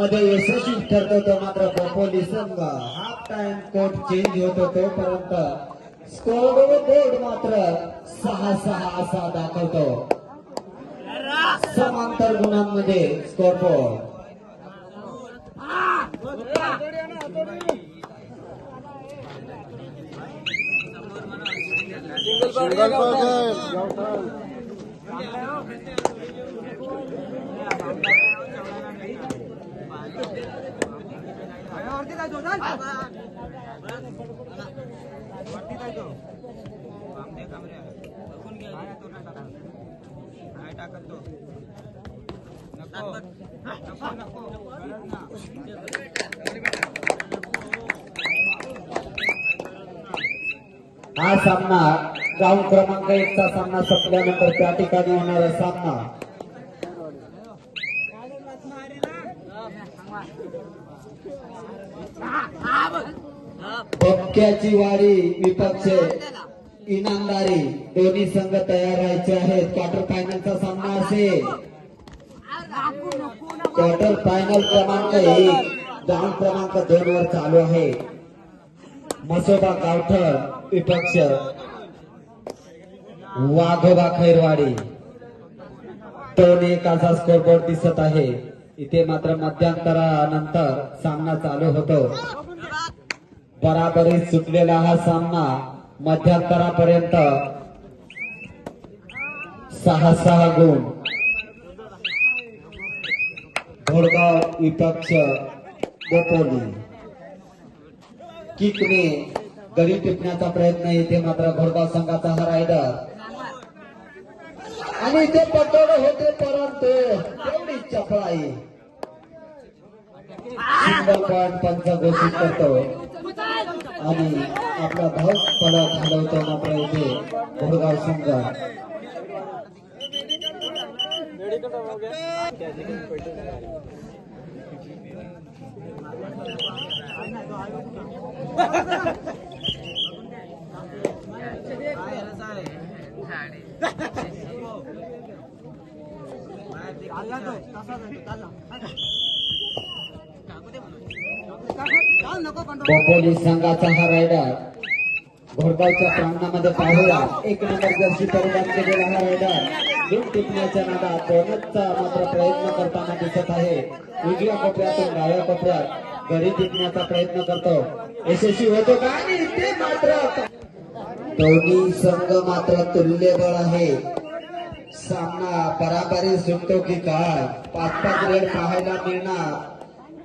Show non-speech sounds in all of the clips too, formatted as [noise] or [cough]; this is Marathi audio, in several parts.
मध्ये यशस्वी ठरतो तो मात्र बोपोली संघ. हाफ टाइम कोर्ट चेंज होतो तोपर्यंत स्कोर बोर्ड मात्र सहा सहा असा दाखवतो. समांतर गुणांमध्ये स्कोर बोर्ड सिंगल पकड हा सामना ग्राउंड क्रमांक एकचा सामना संपल्यानंतर त्या ठिकाणी होणारा सामना बक्क्याची वाडी विपक्ष इनामदारी. दोन्ही संघ तयार राहायचे आहेत. क्वार्टर फायनलचा सामना असेल. क्वार्टर फायनल क्रमांक एक. ग्राउंड क्रमांक दोन वर चालू आहे. मसोबा गावठर विपक्ष. वाघोबा खैरवाडी. दोन एकाचा स्कोरबोर्ड दिसत आहे. इथे मात्र मध्यांतरानंतर सामना चालू होतो. बराबरीत सुटलेला हा सामना मध्यंतरापर्यंत सहा सहा गुण. घोडगाव विपक्ष गोपोली किकने गडी टिपण्याचा प्रयत्न येथे मात्र घोडगाव संघाचा हा रायडर. आणि ते पटोड होते परंतु एवढी चपळाई. सिंगल पॉइंट पंच घोषित करतो. आणि आपला धाव फलक हलवतो मात्र इथे घोडगाव [laughs] संघ बोपोली संघाचा हा रायडर घोडगावच्या प्रांगणामध्ये पाहूया एक नंबर जर्सी परिधान केलेला हा रायडर दूध टिपण्याच्या नादात दोनचा मात्र प्रयत्न करताना दिसत आहे. उजव्या कोपऱ्यातून डाव्या कोपऱ्यात घरी टिपण्याचा प्रयत्न करतो. यशस्वी होतो का? आणि ते मात्र दोन्ही संघ मात्र तुल्यबळ आहे. सामना बराबरी सुटतो की काय? पाच पाच वेळ पाहायला मिळणार.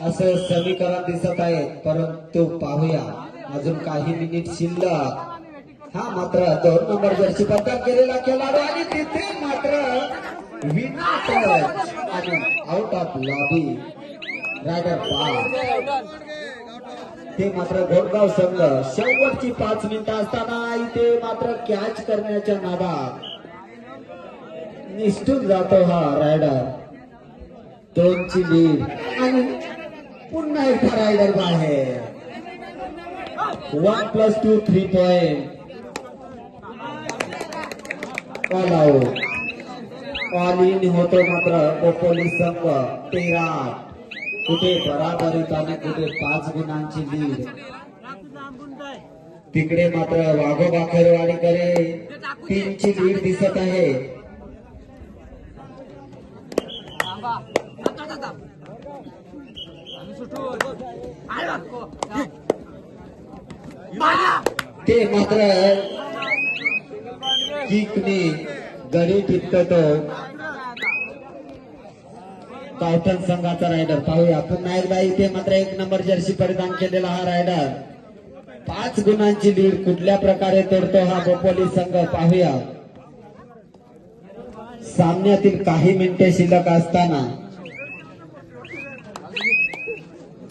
असं समीकरण दिसत आहे. परंतु पाहूया. अजून काही मिनिट शिल्लक. हा मात्र दोन नंबर जर्सी बदल केलेला खेळाडू आणि तिथे मात्र विना टच आणि out of lobby raider pass ते मात्र घोडगाव संघ शेवटची पाच मिनिटं असताना इथे मात्र कॅच करण्याच्या नादात निष्ठून जातो हा रायडर दोनची लीड आणि पुन्हा एकदा रायडर बाहेर. One plus two three point all out all in होतो मात्र कोपोली संघ तेरा. कुठे बराबरीत आणि कुठे पाच गुणांची लीड तिकडे मात्र वाघोबा खरवाडीकडे. तीनची लीड दिसत आहे. ते मात्र किकने गडी टिपतो गावठण संघाचा रायडर पाहूया. पुन्हा एकदा इथे मात्र एक नंबर जर्सी परिधान केलेला हा रायडर पाच गुणांची लीड कुठल्या प्रकारे तोडतो हा बोपोली संघ? पाहूया. सामन्यातील काही मिनिटे शिल्लक असताना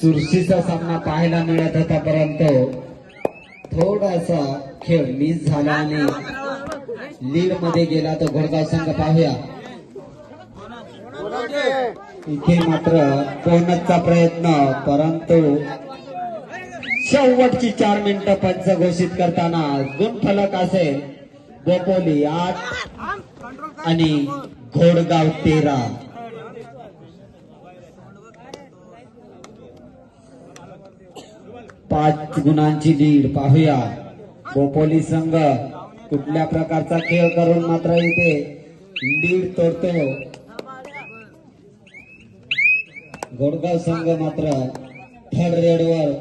चुरशीचा सामना पाहायला मिळत होता परंतु थोडासा खेळ मिस झाला आणि लीडमध्ये गेला तो घोडगाव संघ पाहूया. इथे मात्र बोनसचा प्रयत्न परंतु शेवटची चार मिनिटं पंच घोषित करताना गुणफलक असेल बोपोली आठ आणि घोडगाव तेरा. पाच गुणांची लीड. पाहूया. बोपोली संघ कुठल्या प्रकारचा खेळ करून मात्र इथे लीड तोडतो? गोडगाव संघ मात्र थर्ड रेडवर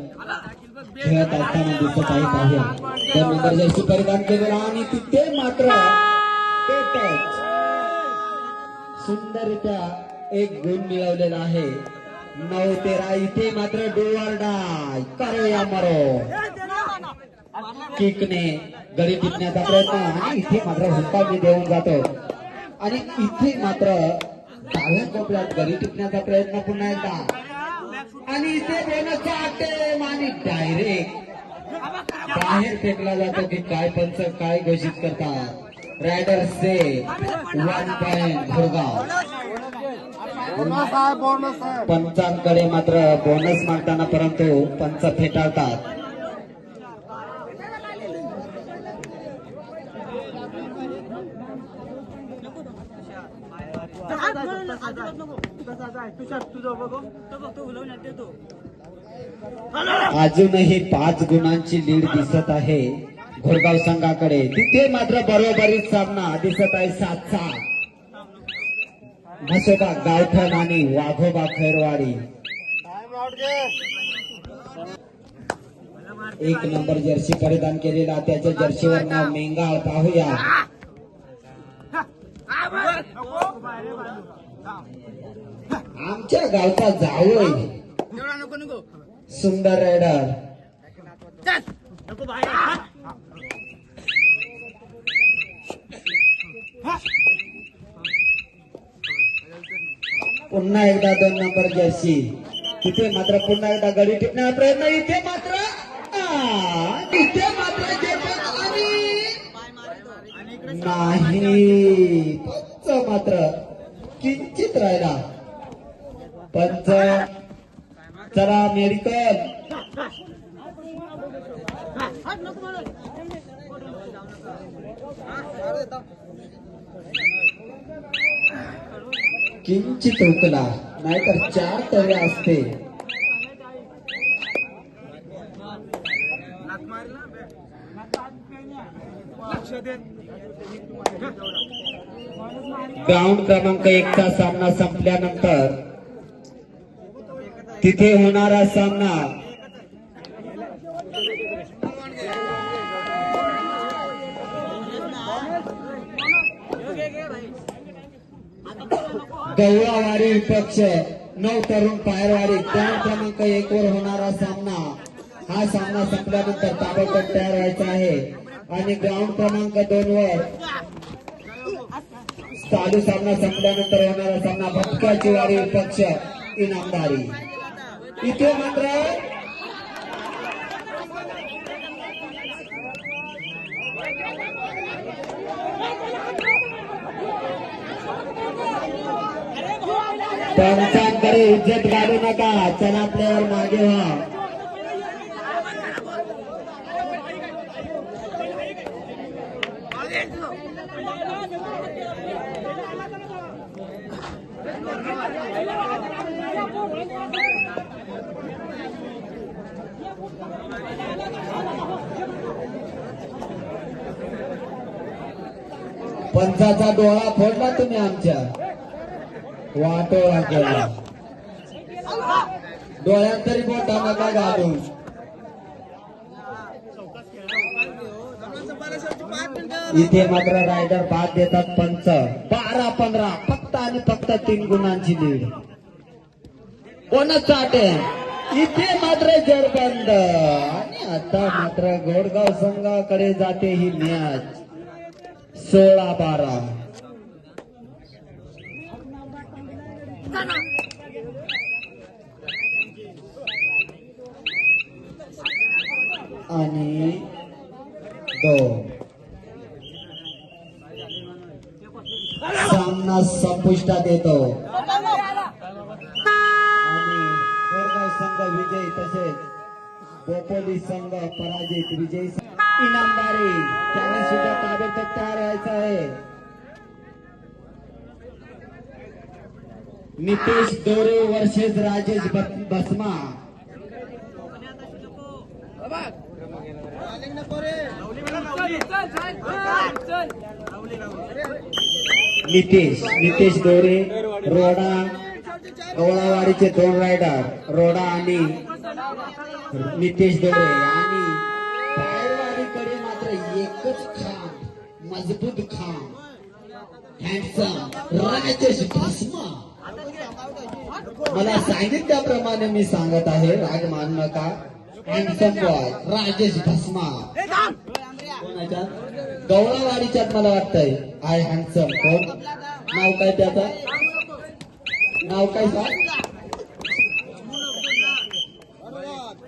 खेळत असताना दिसत आहे. पाहूया. दोन नंबर जर्सी परिधान केलेला आणि तिथे मात्र सुंदरित्या सुंदररित्या एक गुण मिळवलेला आहे. नऊ तेरा इथे मात्र डोवर डाय. करो या मरो. किकने गडी टिपण्याचा प्रयत्न. आणि इथे मात्र हुक्का मी देऊन जातो. आणि इथे मात्र डाव्या कोपऱ्यात गडी टिपण्याचा प्रयत्न पुन्हा एकदा. आणि इथे बोनसचा अटेम आणि डायरेक्ट बाहेर फेकला जातो की काय पंच काय घोषित करतात. रायडर से वन पॉइंट भुरगाव बोनस आहे बोनस आहे पंचांकडे मात्र बोनस मागताना परंतु पंच फेटाळतात. अजूनही पाच गुणांची लीड दिसत आहे. घोरगाव संघाकडे तिथे मात्र बरोबरीत सामना दिसत आहे सात सात म्हसोबा गावठण आणि वाघोबा खैरवाडी. एक नंबर जर्सी परिधान केलेला त्याच्या जर्सीवर नाव मेंगाळ पाहूया. आमच्या गावचा जावळ सुंदर रायडर. पुन्हा एकदा दोन नंबर जर्सी. तिथे मात्र पुन्हा एकदा गडी टिपण्याचा प्रयत्न. इथे मात्र इथे मात्र नाही पंच मात्र. किंचित राहिला. पंच चला मेडिकल किंचित हुकला नाहीतर चार तवे असते. ग्राउंड क्रमांक एकचा सामना संपल्यानंतर तिथे होणारा सामना गवळावाडी पक्ष नऊ तरुण पायरवाडी ग्राउंड क्रमांक एक वर होणारा सामना. हा सामना संपल्यानंतर ताबडतोब तयार व्हायचा आहे. आणि ग्राउंड क्रमांक दोन वर चालू सामना संपल्यानंतर होणारा सामना भटकाची वाडी पक्ष इनामदारी. इथे मात्र पंचांकडे इज्जत काढू नका. चला आपल्यावर मागे व्हा. पंचाचा डोळा फोडला तुम्ही आमच्या. वाटोळा केला. डोळ्यात तरी बोटा नका घालून इथे मात्र रायडर बाद देतात पंच. बारा पंधरा फक्त आणि फक्त तीन गुणांची लीड कोणच अटेम इथे मात्र जरबंद. आणि आता मात्र गोडगाव संघाकडे जाते ही मॅच सोळा बारा. आणि दोन सामना संपुष्टात येतो. आणि संघ विजयी तसेच बोपोली संघ पराजित विजयी इनामदारी त्यांनी सुद्धा ताबडतोब तयार व्हायचं आहे. नितेश दोरे वर्सेस राजेश बसमा. नितेश नितेश दोरे रोडा गवळावाडीचे दोन रायडर रोडा आणि नितेश दोरे आणि पायरवाडीकडे मात्र एकच खांब मजबूत खांब. हँडसम राजेश भस्मा मला सांगितल्याप्रमाणे मी सांगत आहे राग मान नका. Handsome boy Rajesh Bhasma. कोणाच्या गवळावाडीच्यात मला वाटतंय. आय हँडसम कोण? नाव काय त्याचं? नाव काय सांग?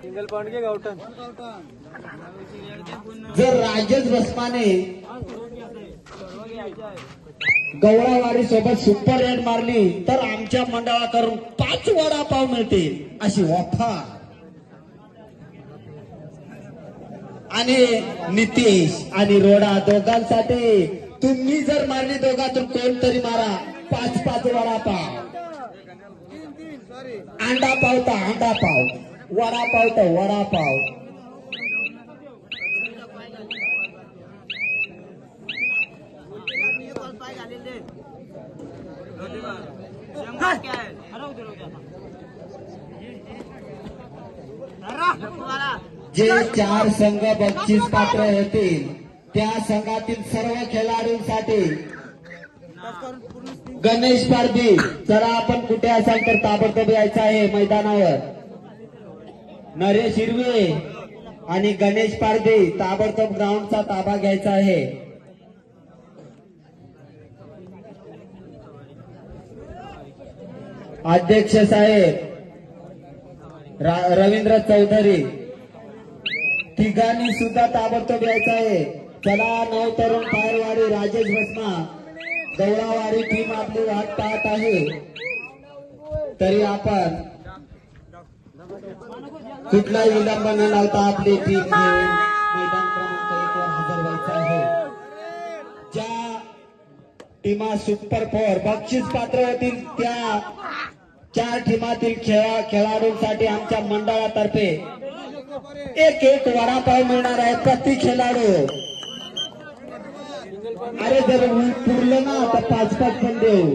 सिंगल पॉइंट के गावठन जर राजेश भस्माने गवळावाडी सोबत सुपर रेड मारली तर आमच्या मंडळाकडून पाच वडापाव मिळतील अशी ऑफर आणि नितीश आणि रोडा दोघांसाठी तुम्ही जर मारली दोघातून कोणतरी मारा. पाच पाच वडापाव. अंडा पावता अंडा पाव वडापाव तर वडापाव. जे चार संघ बक्षीस पात्र होतील त्या संघातील सर्व खेळाडूंसाठी गणेश पारधी चला आपण कुठे असाल तर ताबडतोब यायचं आहे मैदानावर. नरेश हिरवे आणि गणेश पारधी ताबडतोब ग्राउंडचा ताबा घ्यायचा आहे. अध्यक्ष साहेब रवींद्र चौधरी तिघांनी सुद्धा ताबडतोब यायचं आहे. चला नऊ तरुण पायरवाडी राजेश भस्मा गौरावाडी टीम आपली वाट पाहत आहे. तरी आपण कुठलाही विलंब न लावता आपली टीम मैदान क्रमांक एक वर हजर व्हायचं आहे. ज्या टीमा सुपर फोर बक्षीस पात्र होतील त्या चार टीमातील खेळा खेळाडूंसाठी आमच्या मंडळातर्फे एक एक वडापाव मिळणार आहे प्रति खेळाडू. अरे जर पुरलं ना तर पाच पाच पण देऊ.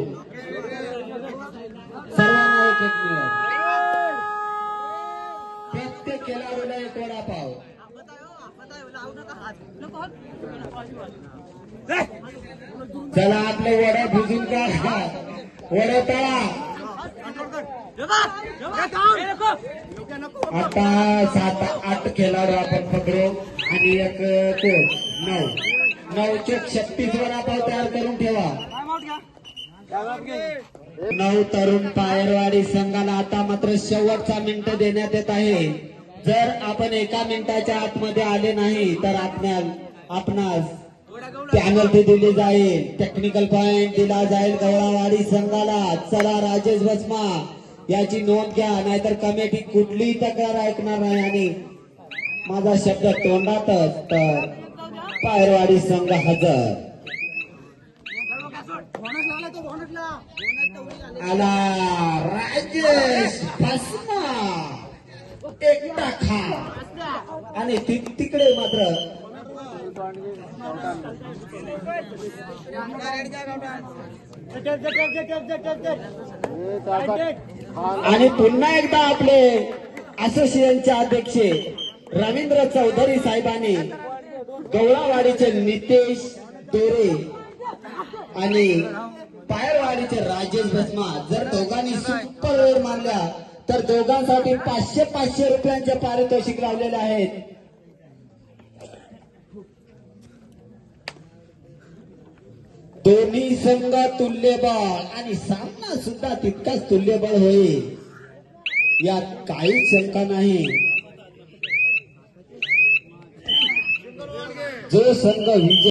सर्वांना एक एक मिळेल. प्रत्येक खेळाडूला एक वडापाव. चला आपले वडा भिजून का वडा तळा. आता सात आठ खेळाडू आपण पकडू. आणि एक कोण नऊ. नऊ चोक छत्तीस वडापाव तयार करून ठेवा. नऊ तरुण पायरवाडी संघाला आता मात्र शेवटचा मिनिट देण्यात येत आहे. जर आपण एका मिनिटाच्या आतमध्ये आले नाही तर आपणास आपणास पॅनल्टी दिली जाईल. टेक्निकल पॉइंट दिला जाईल गवळावाडी संघाला. चला राजेश भस्मा. याची नोंद घ्या नाहीतर कमिटी कुठलीही तक्रार ऐकणार नाही आणि माझा शब्द तोंडातच तर पायरवाडी संघ हजर. आला राजेश एकटा खा. आणि ति- तिकडे मात्र आणि पुन्हा एकदा आपले असोसिएशनचे अध्यक्ष रवींद्र चौधरी साहेबांनी गवळावाडीचे नितेश दोरे आणि पायरवाडीचे राजेश भस्मा जर दोघांनी सुपर ओव्हर मारल्या तर दोघांसाठी पाचशे पाचशे रुपयांचे पारितोषिक लावलेले आहेत. दोन्ही संघ तुल्यबळ आणि सामना सुद्धा तितकाच तुल्यबळ होईल. यात काहीच शंका नाही. जो संघ विजय